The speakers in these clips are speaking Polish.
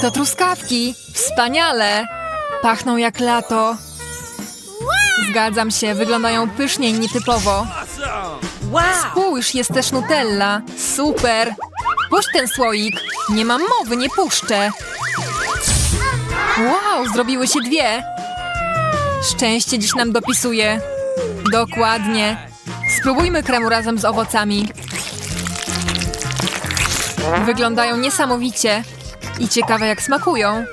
To truskawki. Wspaniale. Pachną jak lato. Zgadzam się, wyglądają pysznie i nietypowo. Spójrz, jest też Nutella. Super. Puść ten słoik. Nie mam mowy, nie puszczę. Wow, zrobiły się dwie. Szczęście dziś nam dopisuje. Dokładnie. Spróbujmy kremu razem z owocami. Wyglądają niesamowicie. I ciekawe jak smakują.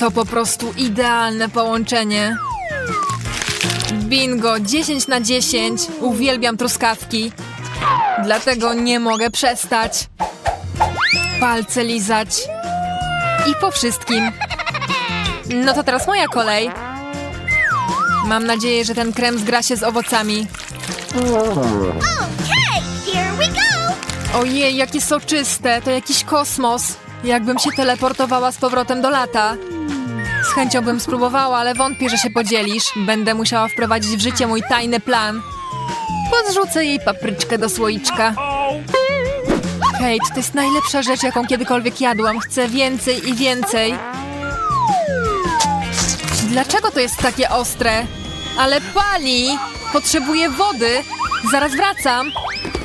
To po prostu idealne połączenie. Bingo, 10 na 10. Uwielbiam truskawki. Dlatego nie mogę przestać. Palce lizać. I po wszystkim. No to teraz moja kolej. Mam nadzieję, że ten krem zgra się z owocami. Ojej, jakie soczyste, to jakiś kosmos. Jakbym się teleportowała z powrotem do lata. Z chęcią bym spróbowała, ale wątpię, że się podzielisz. Będę musiała wprowadzić w życie mój tajny plan. Podrzucę jej papryczkę do słoiczka. Kate, to jest najlepsza rzecz, jaką kiedykolwiek jadłam. Chcę więcej i więcej. Dlaczego to jest takie ostre? Ale pali! Potrzebuję wody! Zaraz wracam!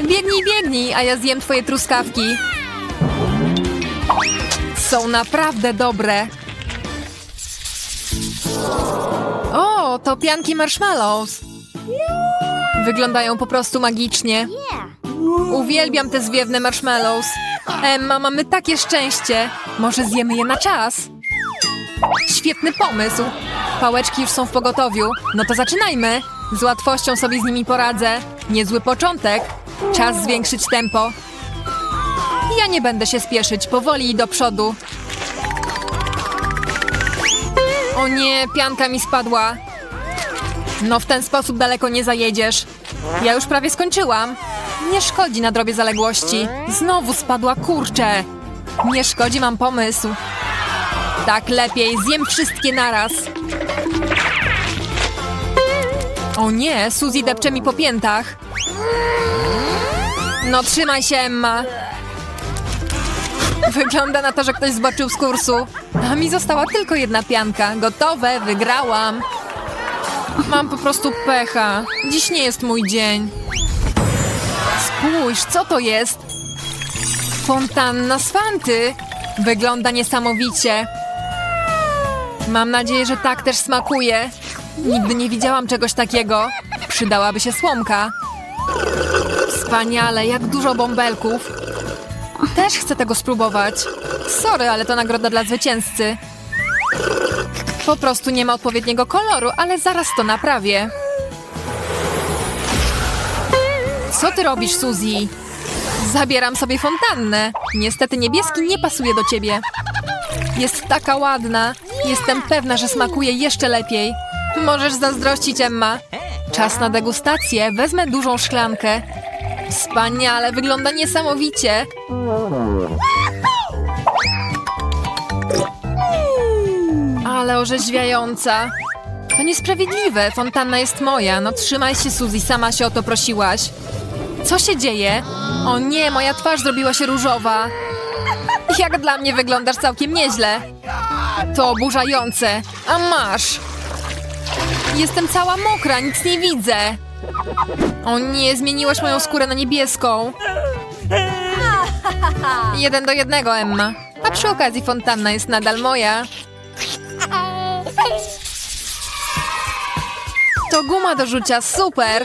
Biegnij, biegnij, a ja zjem twoje truskawki. Są naprawdę dobre. O, to pianki marshmallows. Wyglądają po prostu magicznie. Uwielbiam te zwiewne marshmallows. Emma, mamy takie szczęście. Może zjemy je na czas? Świetny pomysł. Pałeczki już są w pogotowiu. No to zaczynajmy. Z łatwością sobie z nimi poradzę. Niezły początek. Czas zwiększyć tempo. Ja nie będę się spieszyć, powoli i do przodu. O nie, pianka mi spadła. No w ten sposób daleko nie zajedziesz. Ja już prawie skończyłam. Nie szkodzi na drobie zaległości. Znowu spadła kurczę. Nie szkodzi, mam pomysł. Tak lepiej, zjem wszystkie naraz. O nie, Suzy depcze mi po piętach. No trzymaj się, Emma. Wygląda na to, że ktoś zboczył z kursu. A mi została tylko jedna pianka. Gotowe, wygrałam. Mam po prostu pecha. Dziś nie jest mój dzień. Spójrz, co to jest? Fontanna z Fanty. Wygląda niesamowicie. Mam nadzieję, że tak też smakuje. Nigdy nie widziałam czegoś takiego. Przydałaby się słomka. Wspaniale, jak dużo bąbelków. Też chcę tego spróbować. Sorry, ale to nagroda dla zwycięzcy. Po prostu nie ma odpowiedniego koloru, ale zaraz to naprawię. Co ty robisz, Suzy? Zabieram sobie fontannę. Niestety niebieski nie pasuje do ciebie. Jest taka ładna. Jestem pewna, że smakuje jeszcze lepiej. Możesz zazdrościć, Emma. Czas na degustację. Wezmę dużą szklankę. Wspaniale, wygląda niesamowicie. Ale orzeźwiająca. To niesprawiedliwe, fontanna jest moja. No trzymaj się, Suzy, sama się o to prosiłaś. Co się dzieje? O nie, moja twarz zrobiła się różowa. Jak dla mnie wyglądasz całkiem nieźle. To oburzające. A masz. Jestem cała mokra, nic nie widzę. O nie, zmieniłaś moją skórę na niebieską. Jeden do jednego, Emma. A przy okazji fontanna jest nadal moja. To guma do rzucia, super!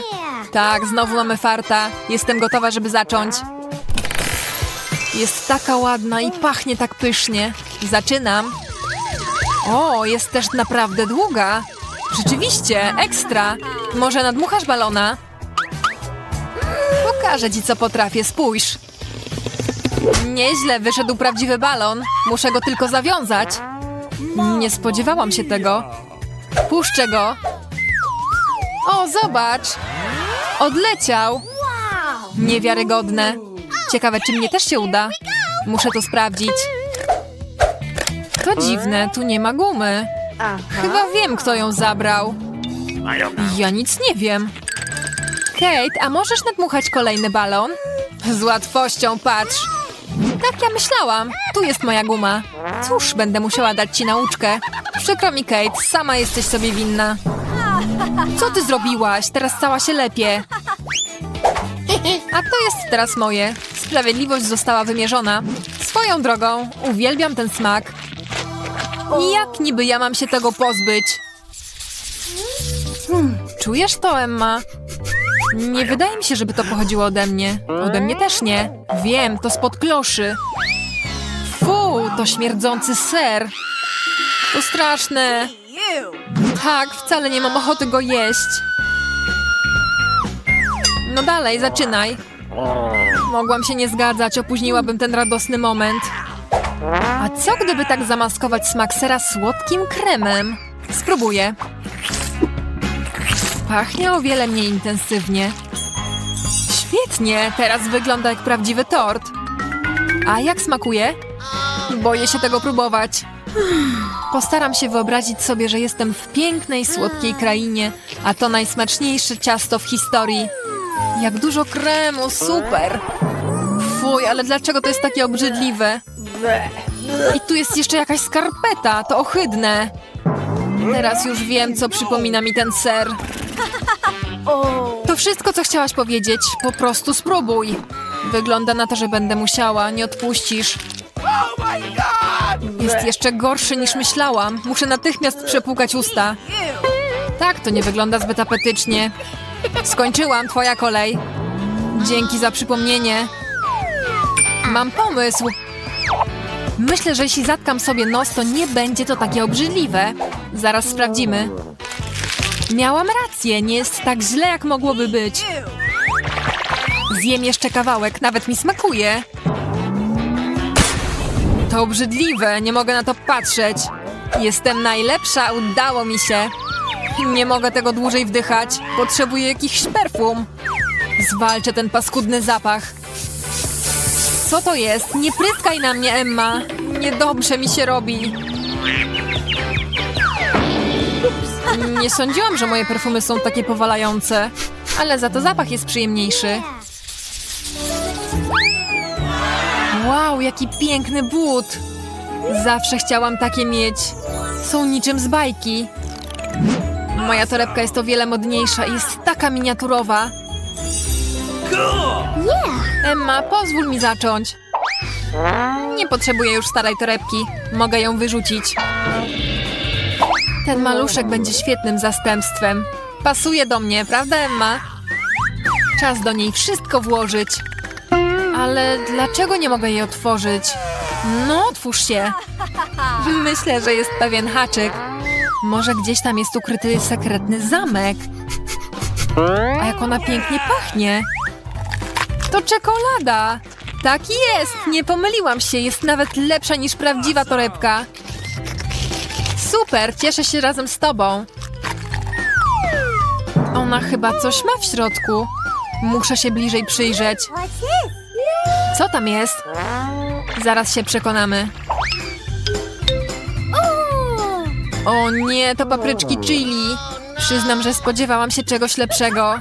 Tak, znowu mamy farta. Jestem gotowa, żeby zacząć. Jest taka ładna i pachnie tak pysznie. Zaczynam. O, jest też naprawdę długa. Rzeczywiście, ekstra. Może nadmuchasz balona? Pokażę ci, co potrafię, spójrz. Nieźle wyszedł prawdziwy balon. Muszę go tylko zawiązać. Nie spodziewałam się tego. Puszczę go. O, zobacz! Odleciał! Niewiarygodne. Ciekawe, czy mnie też się uda. Muszę to sprawdzić. To dziwne, tu nie ma gumy. Chyba wiem, kto ją zabrał. Ja nic nie wiem. Kate, a możesz nadmuchać kolejny balon? Z łatwością, patrz. Tak ja myślałam. Tu jest moja guma. Cóż, będę musiała dać ci nauczkę. Przykro mi, Kate, sama jesteś sobie winna. Co ty zrobiłaś? Teraz stała się lepiej. A to jest teraz moje. Sprawiedliwość została wymierzona. Swoją drogą, uwielbiam ten smak. Jak niby ja mam się tego pozbyć? Hmm, czujesz to, Emma? Nie wydaje mi się, żeby to pochodziło ode mnie. Ode mnie też nie. Wiem, to spod kloszy. Fu, to śmierdzący ser. To straszne. Tak, wcale nie mam ochoty go jeść. No dalej, zaczynaj. Mogłam się nie zgadzać, opóźniłabym ten radosny moment. A co gdyby tak zamaskować smak sera słodkim kremem? Spróbuję. Pachnie o wiele mniej intensywnie. Świetnie, teraz wygląda jak prawdziwy tort. A jak smakuje? Boję się tego próbować. Postaram się wyobrazić sobie, że jestem w pięknej, słodkiej krainie, a to najsmaczniejsze ciasto w historii. Jak dużo kremu, super! Fuj, ale dlaczego to jest takie obrzydliwe? I tu jest jeszcze jakaś skarpeta, to ohydne. Teraz już wiem, co przypomina mi ten ser. To wszystko, co chciałaś powiedzieć. Po prostu spróbuj. Wygląda na to, że będę musiała, nie odpuścisz. Jest jeszcze gorszy niż myślałam. Muszę natychmiast przepłukać usta. Tak, to nie wygląda zbyt apetycznie. Skończyłam, twoja kolej. Dzięki za przypomnienie. Mam pomysł. Myślę, że jeśli zatkam sobie nos, to nie będzie to takie obrzydliwe. Zaraz sprawdzimy. Miałam rację, nie jest tak źle, jak mogłoby być. Zjem jeszcze kawałek, nawet mi smakuje. To obrzydliwe, nie mogę na to patrzeć. Jestem najlepsza, udało mi się. Nie mogę tego dłużej wdychać. Potrzebuję jakichś perfum. Zwalczę ten paskudny zapach. Co to jest? Nie pryskaj na mnie, Emma. Niedobrze mi się robi. Nie sądziłam, że moje perfumy są takie powalające, ale za to zapach jest przyjemniejszy. Wow, jaki piękny but! Zawsze chciałam takie mieć. Są niczym z bajki. Moja torebka jest o wiele modniejsza i jest taka miniaturowa. Emma, pozwól mi zacząć. Nie potrzebuję już starej torebki. Mogę ją wyrzucić. Ten maluszek będzie świetnym zastępstwem. Pasuje do mnie, prawda, Emma? Czas do niej wszystko włożyć. Ale dlaczego nie mogę jej otworzyć? No, otwórz się. Myślę, że jest pewien haczyk. Może gdzieś tam jest ukryty sekretny zamek. A jak ona pięknie pachnie. To czekolada. Tak jest, nie pomyliłam się. Jest nawet lepsza niż prawdziwa torebka. Super, cieszę się razem z tobą. Ona chyba coś ma w środku. Muszę się bliżej przyjrzeć. Co tam jest? Zaraz się przekonamy. O nie, to papryczki chili. Przyznam, że spodziewałam się czegoś lepszego.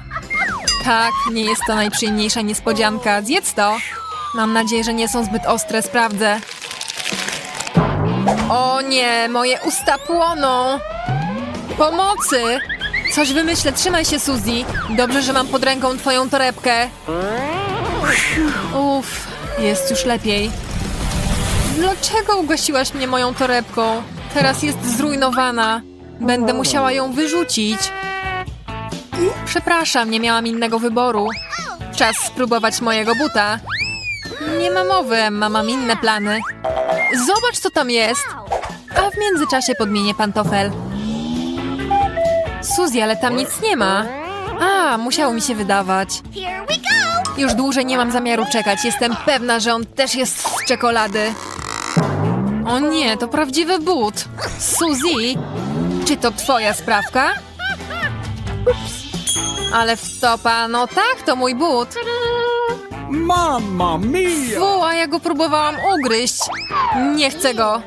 Tak, nie jest to najprzyjemniejsza niespodzianka. Zjedz to. Mam nadzieję, że nie są zbyt ostre, sprawdzę. O nie, moje usta płoną. Pomocy! Coś wymyślę, trzymaj się, Suzy. Dobrze, że mam pod ręką twoją torebkę. Uff, jest już lepiej. Dlaczego ugasiłaś mnie moją torebką? Teraz jest zrujnowana. Będę musiała ją wyrzucić. Przepraszam, nie miałam innego wyboru. Czas spróbować mojego buta. Nie ma mowy, Emma, mam inne plany. Zobacz, co tam jest. A w międzyczasie podmienię pantofel. Suzy, ale tam nic nie ma. A, musiało mi się wydawać. Już dłużej nie mam zamiaru czekać. Jestem pewna, że on też jest z czekolady. O nie, to prawdziwy but. Suzy, czy to twoja sprawka? Ale wtopa, no tak, to mój but. Mamma mia! Fu, a ja go próbowałam ugryźć. Nie chcę go.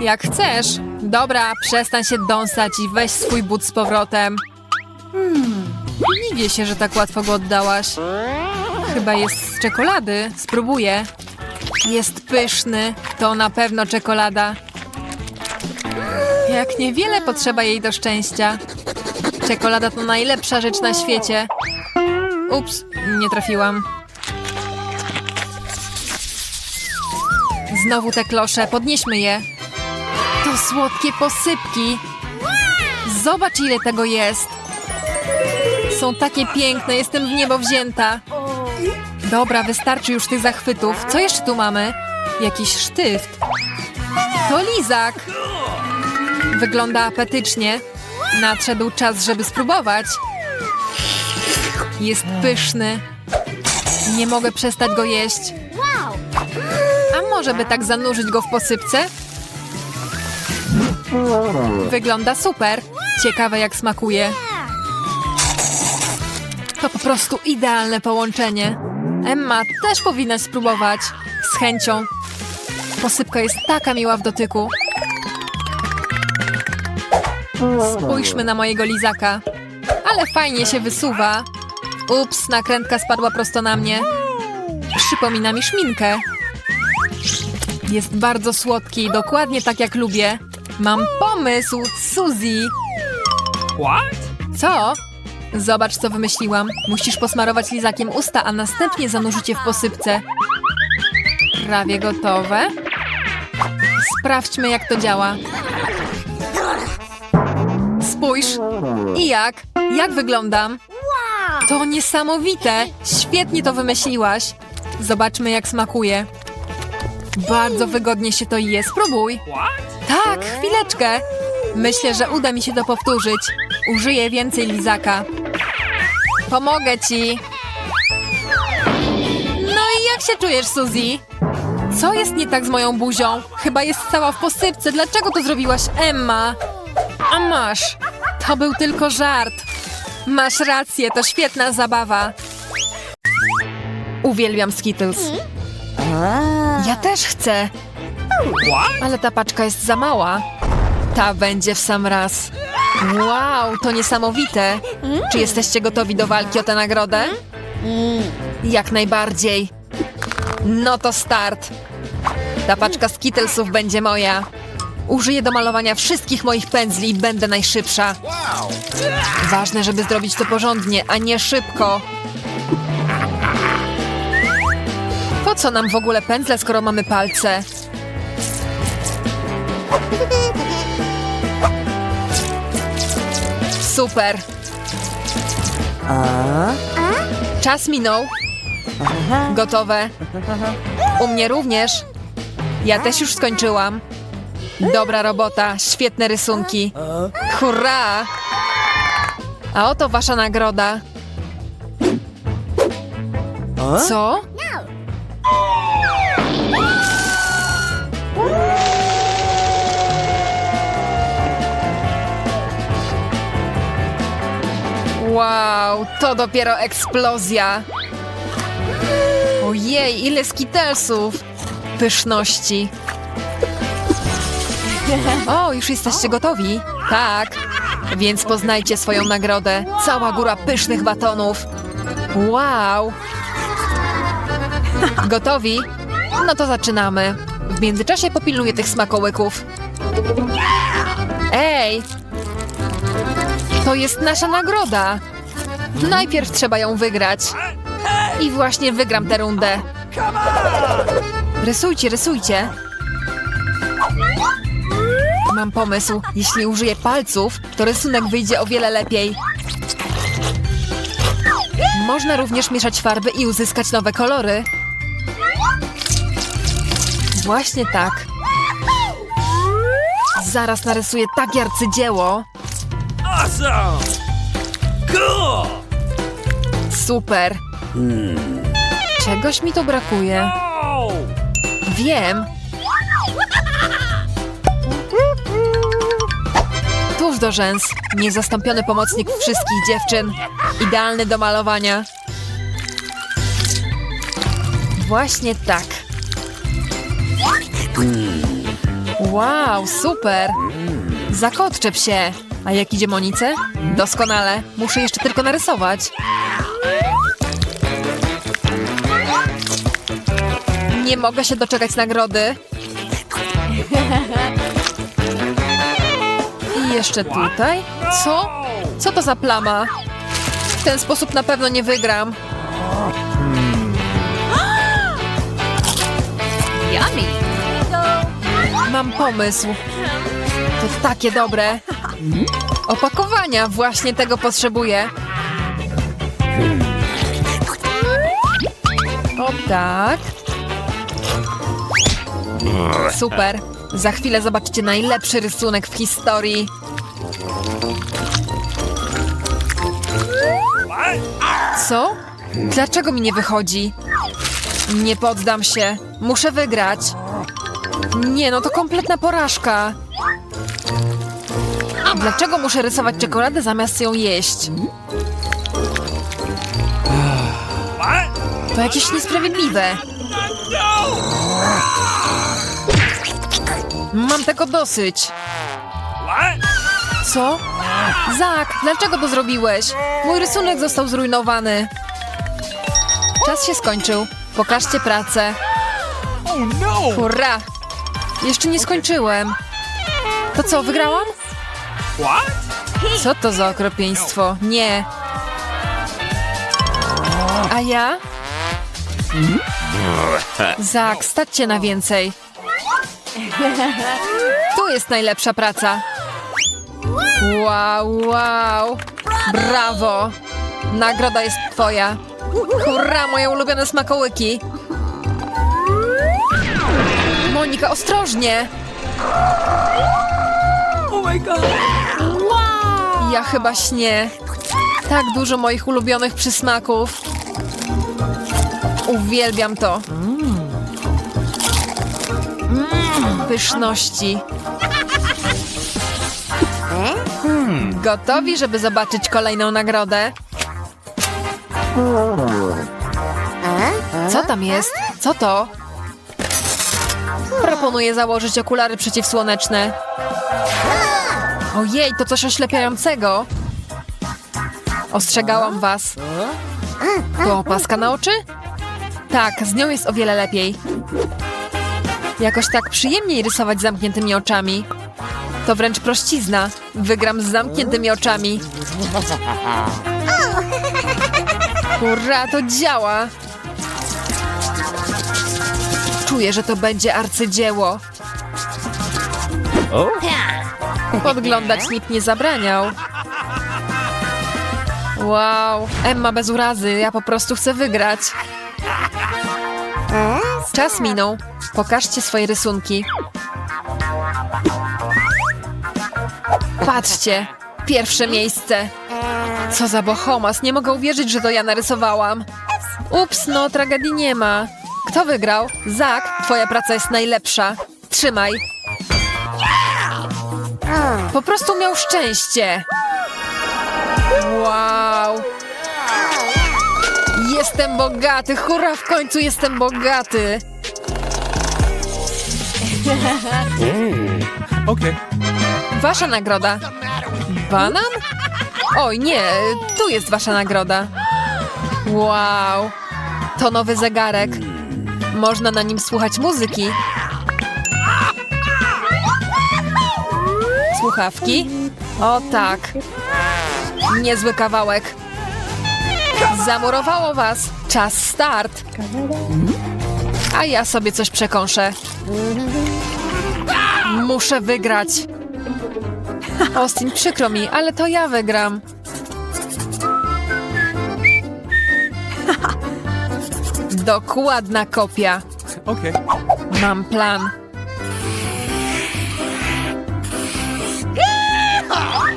Jak chcesz. Dobra, przestań się dąsać i weź swój but z powrotem. Hmm, dziwię się, że tak łatwo go oddałaś. Chyba jest z czekolady. Spróbuję. Jest pyszny. To na pewno czekolada. Jak niewiele potrzeba jej do szczęścia. Czekolada to najlepsza rzecz na świecie. Ups, nie trafiłam. Znowu te klosze, podnieśmy je. To słodkie posypki. Zobacz, ile tego jest. Są takie piękne, jestem w niebo wzięta. Dobra, wystarczy już tych zachwytów. Co jeszcze tu mamy? Jakiś sztyft. To lizak. Wygląda apetycznie. Nadszedł czas, żeby spróbować. Jest pyszny. Nie mogę przestać go jeść. A może by tak zanurzyć go w posypce? Wygląda super. Ciekawe jak smakuje. To po prostu idealne połączenie. Emma też powinna spróbować. Z chęcią. Posypka jest taka miła w dotyku. Spójrzmy na mojego lizaka. Ale fajnie się wysuwa. Ups, nakrętka spadła prosto na mnie. Przypomina mi szminkę. Jest bardzo słodki, dokładnie tak jak lubię. Mam pomysł, Suzy. What? Co? Zobacz, co wymyśliłam. Musisz posmarować lizakiem usta, a następnie zanurzyć je w posypce. Prawie gotowe. Sprawdźmy, jak to działa. Spójrz. I jak? Jak wyglądam? To niesamowite! Świetnie to wymyśliłaś. Zobaczmy, jak smakuje. Bardzo wygodnie się to je. Spróbuj. Tak, chwileczkę. Myślę, że uda mi się to powtórzyć. Użyję więcej lizaka. Pomogę ci. No i jak się czujesz, Suzy? Co jest nie tak z moją buzią? Chyba jest cała w posypce. Dlaczego to zrobiłaś, Emma? A masz. To był tylko żart. Masz rację, to świetna zabawa. Uwielbiam Skittles. Ja też chcę. Ale ta paczka jest za mała. Ta będzie w sam raz. Wow, to niesamowite. Czy jesteście gotowi do walki o tę nagrodę? Jak najbardziej. No to start. Ta paczka Skittlesów będzie moja. Użyję do malowania wszystkich moich pędzli i będę najszybsza. Ważne, żeby zrobić to porządnie, a nie szybko. Po co nam w ogóle pędzle, skoro mamy palce? Super. Czas minął. Gotowe. U mnie również. Ja też już skończyłam. Dobra robota, świetne rysunki. Hurra! A oto wasza nagroda. Co? Wow, to dopiero eksplozja. Ojej, ile skitelsów. Pyszności. O, już jesteście gotowi? Tak. Więc poznajcie swoją nagrodę. Cała góra pysznych batonów. Wow. Gotowi? No to zaczynamy. W międzyczasie popilnuję tych smakołyków. Ej! To jest nasza nagroda. Najpierw trzeba ją wygrać. I właśnie wygram tę rundę. Rysujcie, rysujcie. Mam pomysł. Jeśli użyję palców, to rysunek wyjdzie o wiele lepiej. Można również mieszać farby i uzyskać nowe kolory. Właśnie tak. Zaraz narysuję takie arcydzieło. Awesome! Cool! Super. Czegoś mi tu brakuje. Wiem. Tuż do rzęs. Niezastąpiony pomocnik wszystkich dziewczyn. Idealny do malowania. Właśnie tak. Wow, super. Zakotczep się. A jak idzie Monice? Doskonale. Muszę jeszcze tylko narysować. Nie mogę się doczekać nagrody. Jeszcze tutaj. Co? Co to za plama? W ten sposób na pewno nie wygram. Yummy. Mam pomysł. To takie dobre. Opakowania, właśnie tego potrzebuję. O tak. Super. Za chwilę zobaczycie najlepszy rysunek w historii. Co? Dlaczego mi nie wychodzi? Nie poddam się. Muszę wygrać. Nie, no to kompletna porażka. Dlaczego muszę rysować czekoladę zamiast ją jeść? To jakieś niesprawiedliwe. Mam tego dosyć. Co? Zak, dlaczego to zrobiłeś? Mój rysunek został zrujnowany. Czas się skończył. Pokażcie pracę. Oh no! Hurra! Jeszcze nie skończyłem. To co, wygrałam? Co to za okropieństwo? Nie. A ja? Zak, stać się na więcej. Tu jest najlepsza praca. Wow, wow. Brawo. Nagroda jest twoja. Hurra, moje ulubione smakołyki. Monika, ostrożnie. Oh my god! Ja chyba śnię. Tak dużo moich ulubionych przysmaków. Uwielbiam to. Mm, pyszności. Gotowi, żeby zobaczyć kolejną nagrodę? Co tam jest? Co to? Proponuję założyć okulary przeciwsłoneczne. Ojej, to coś oślepiającego. Ostrzegałam was. To opaska na oczy? Tak, z nią jest o wiele lepiej. Jakoś tak przyjemniej rysować zamkniętymi oczami. To wręcz prościzna. Wygram z zamkniętymi oczami. Hurra, to działa! Czuję, że to będzie arcydzieło. Podglądać nikt nie zabraniał. Wow, Emma bez urazy, ja po prostu chcę wygrać. Czas minął. Pokażcie swoje rysunki. Patrzcie, pierwsze miejsce. Co za bohomas, nie mogę uwierzyć, że to ja narysowałam. Ups, no tragedii nie ma. Kto wygrał? Zak, twoja praca jest najlepsza. Trzymaj. Po prostu miał szczęście. Wow. Jestem bogaty, hurra, w końcu jestem bogaty. Okay. Wasza nagroda. Banan? Oj, nie, tu jest wasza nagroda. Wow. To nowy zegarek. Można na nim słuchać muzyki. Słuchawki? O tak. Niezły kawałek. Zamurowało was. Czas start. A ja sobie coś przekąszę. Muszę wygrać. Austin, przykro mi, ale to ja wygram. Dokładna kopia. Okay. Mam plan.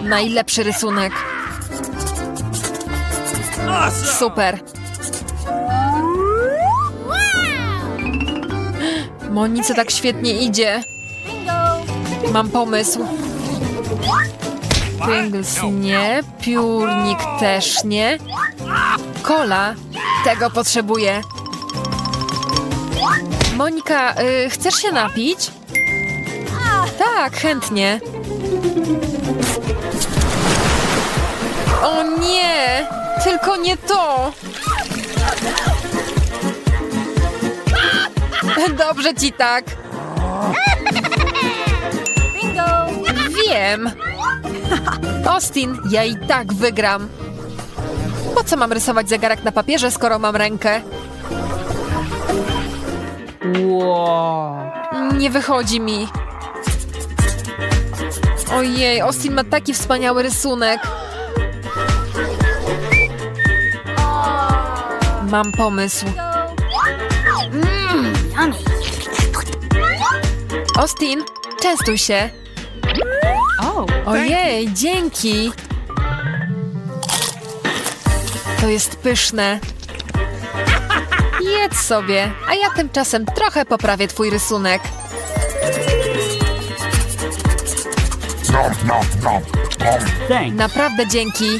Najlepszy rysunek. Super. Monice tak świetnie idzie. Mam pomysł. Pringles nie, piórnik też nie. Kola, tego potrzebuję. Monika, y, chcesz się napić? Tak, chętnie. O nie! Tylko nie to! Dobrze ci tak. Wiem. Austin, ja i tak wygram. Po co mam rysować zegarek na papierze, skoro mam rękę? Nie wychodzi mi. Ojej, Austin ma taki wspaniały rysunek. Mam pomysł. Yummy. Austin, częstuj się. Ojej, dzięki. To jest pyszne. Jedz sobie, a ja tymczasem trochę poprawię twój rysunek. Naprawdę dzięki.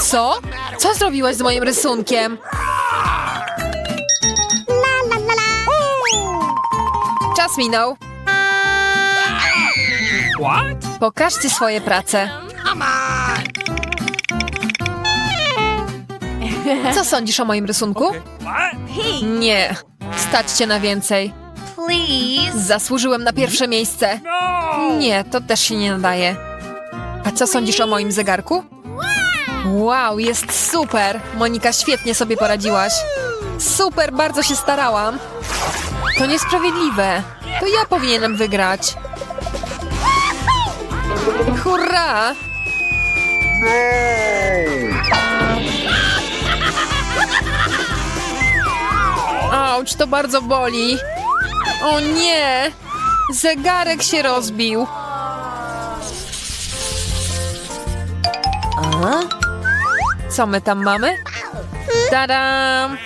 Co? Co zrobiłaś z moim rysunkiem? Czas minął. What? Pokażcie swoje prace. Co sądzisz o moim rysunku? Nie. Stać cię na więcej. Please. Zasłużyłem na pierwsze miejsce. No. Nie, to też się nie nadaje. A co sądzisz o moim zegarku? Wow, jest super! Monika, świetnie sobie poradziłaś. Super, bardzo się starałam. To niesprawiedliwe. To ja powinienem wygrać. Hurra! Auć, to bardzo boli. O nie! Zegarek się rozbił. Co my tam mamy? Tadam!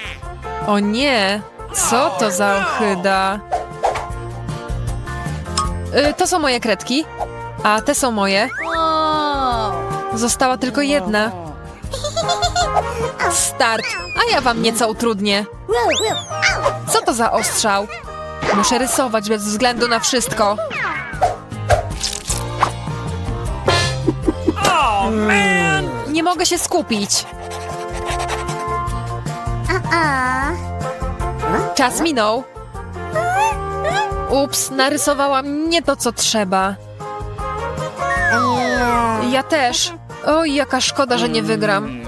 O nie! Co to za ochyda? Y, to są moje kredki, a te są moje. Została tylko jedna. Start, a ja wam nieco utrudnię. Co to za ostrzał? Muszę rysować bez względu na wszystko. Nie mogę się skupić. Czas minął. Ups, narysowałam nie to, co trzeba. Ja też. Oj, jaka szkoda, że nie wygram.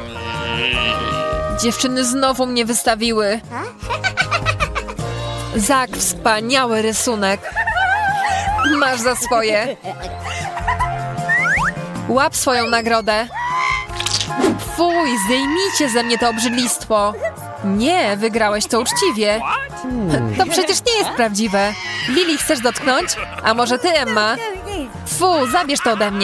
Dziewczyny znowu mnie wystawiły. Zak, wspaniały rysunek. Masz za swoje. Łap swoją nagrodę. Fuj, zdejmijcie ze mnie to obrzydlistwo. Nie, wygrałeś to uczciwie. To przecież nie jest prawdziwe. Lili, chcesz dotknąć? A może ty, Emma? Fu, zabierz to ode mnie.